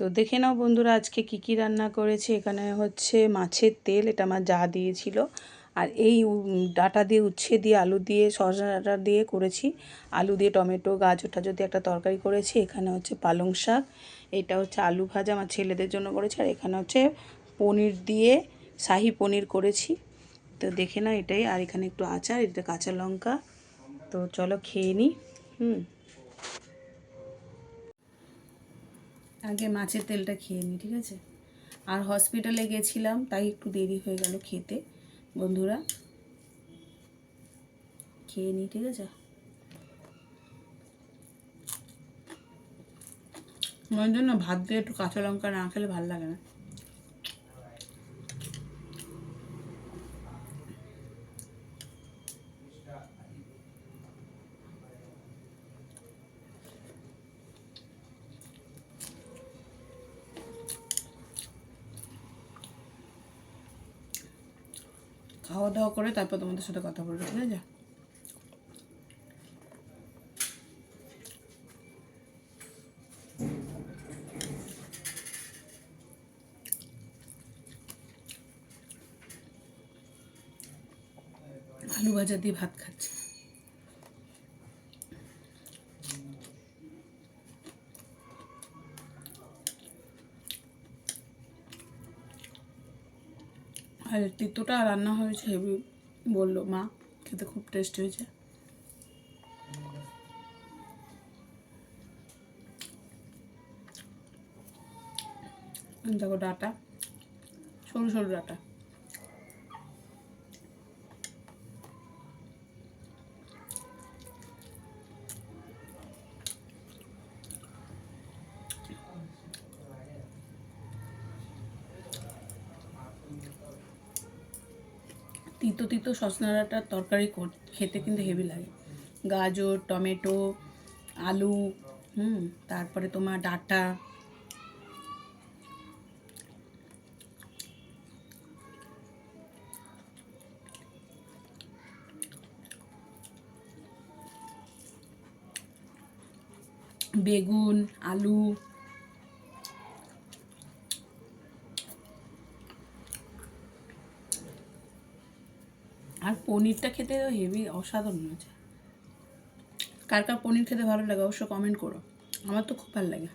তো দেখে নাও বন্ধুরা আজকে কি কি রান্না করেছি। এখানে হচ্ছে মাছের তেল, এটা আমার যা দিয়েছিল। আর এই ডাটা দিয়ে, উচ্ছে দিয়ে, আলু দিয়ে সজনা ডাটা দিয়ে করেছি। আলু দিয়ে টমেটো, গাজর টাজর দিয়ে একটা তরকারি করেছি। এখানে হচ্ছে পালং শাক, এটা হচ্ছে আলু ভাজা আমার ছেলেদের জন্য করেছি। আর এখানে হচ্ছে পনির দিয়ে শাহি পনির করেছি। তো দেখে নাও এটাই। আর এখানে একটু আচার, এটা কাঁচা লঙ্কা। তো চলো খেয়ে নিই হুম। আগে মাছের তেলটা খেয়ে নিই ঠিক আছে? আর হসপিটালে গেছিলাম, তাই একটু দেরি হয়ে গেল খেতে। বন্ধুরা, খেয়ে নিই ঠিক আছে? আমার জন্য ভাত দিয়ে একটু কাঁচা লঙ্কা না খেলে ভালো লাগে না। খাওয়া দাওয়া করে তারপর তোমাদের সাথে কথা বলব, ঠিক আছে? আলু ভাজা দিয়ে ভাত খাচ্ছি। আর তিতোটা রান্না হয়েছে হেভি বলল, মা, খেতে খুব টেস্ট হয়েছে। দেখো ডাটা, সরু সরু ডাটা। তিতো তিতো সজনা ডাঁটার তরকারি কর- খেতে কিন্তু হেভি লাগে। গাজর, টমেটো, আলু, হুম, তারপরে তোমার ডাঁটা। বেগুন, আলু আর পনিরটা খেতে হেভি অসাধারণ হয়েছে। কার কার পনির খেতে ভালো লাগে অবশ্য কমেন্ট করো। আমার তো খুব ভালো লাগে।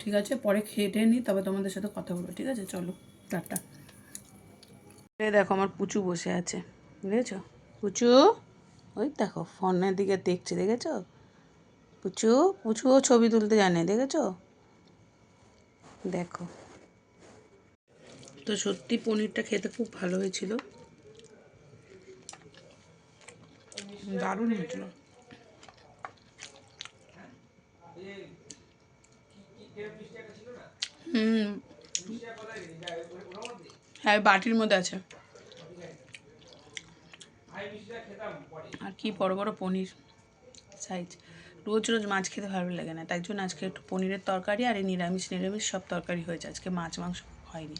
ঠিক আছে, পরে খেটে নিই, তবে তোমাদের সাথে কথা বলব, ঠিক আছে? চলো, টাটা। দেখো, আমার পুচু বসে আছে বুঝেছ পুচু, ওই দেখো, ফোনের দিকে দেখছে, দেখেছ? পুচু, পুচুও ছবি তুলতে জানে, দেখেছ? দেখো। তো সত্যি পনিরটা খেতে খুব ভালো হয়েছিল। দারুণ হয়েছিল। হুম। হ্যাঁ বাটির মধ্যে আছে। আর কি বড় বড় পনির সাইজ রোজ রোজ মাছ খেতে ভালো লাগে না, তাই জন্য আজকে একটু পনিরের তরকারি আর এই নিরামিষ নিরামিষ সব তরকারি হয়েছে। আজকে মাছ, মাংস হয়নি।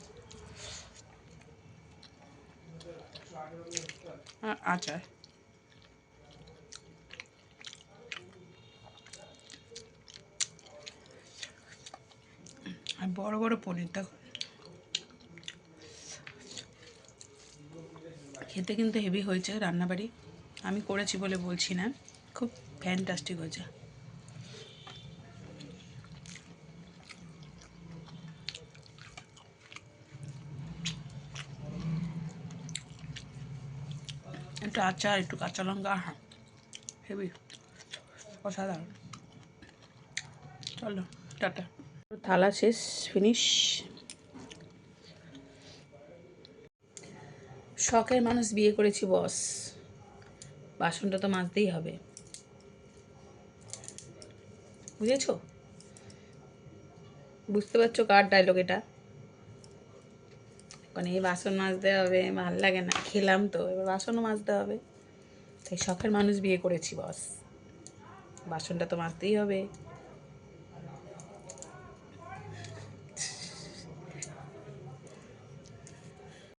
আচার আর বড় বড় পনির দেখো। খেতে কিন্তু হেভি হয়েছে রান্নাবাড়ি। আমি করেছি বলে বলছি না। খুব ফ্যান্টাস্টিক হয়েছে। একটু আচার একটু কাঁচা লঙ্কা হ্যাঁ হেভি, অসাধারণ। চলো, টাটা। থালা শেষ, ফিনিশ। শখের মানুষ বিয়ে করেছি, বস। বাসনটা তো মাজতেই হবে। বুঝেছ? বুঝতে পারছ কার ডায়লগ এটা? মানে এই বাসন মাজতে হবে, ভালো লাগে না। খেলাম তো, এবার বাসনও মাজতে হবে। তাই শখের মানুষ বিয়ে করেছি, বস। বাসনটা তো মাজতেই হবে।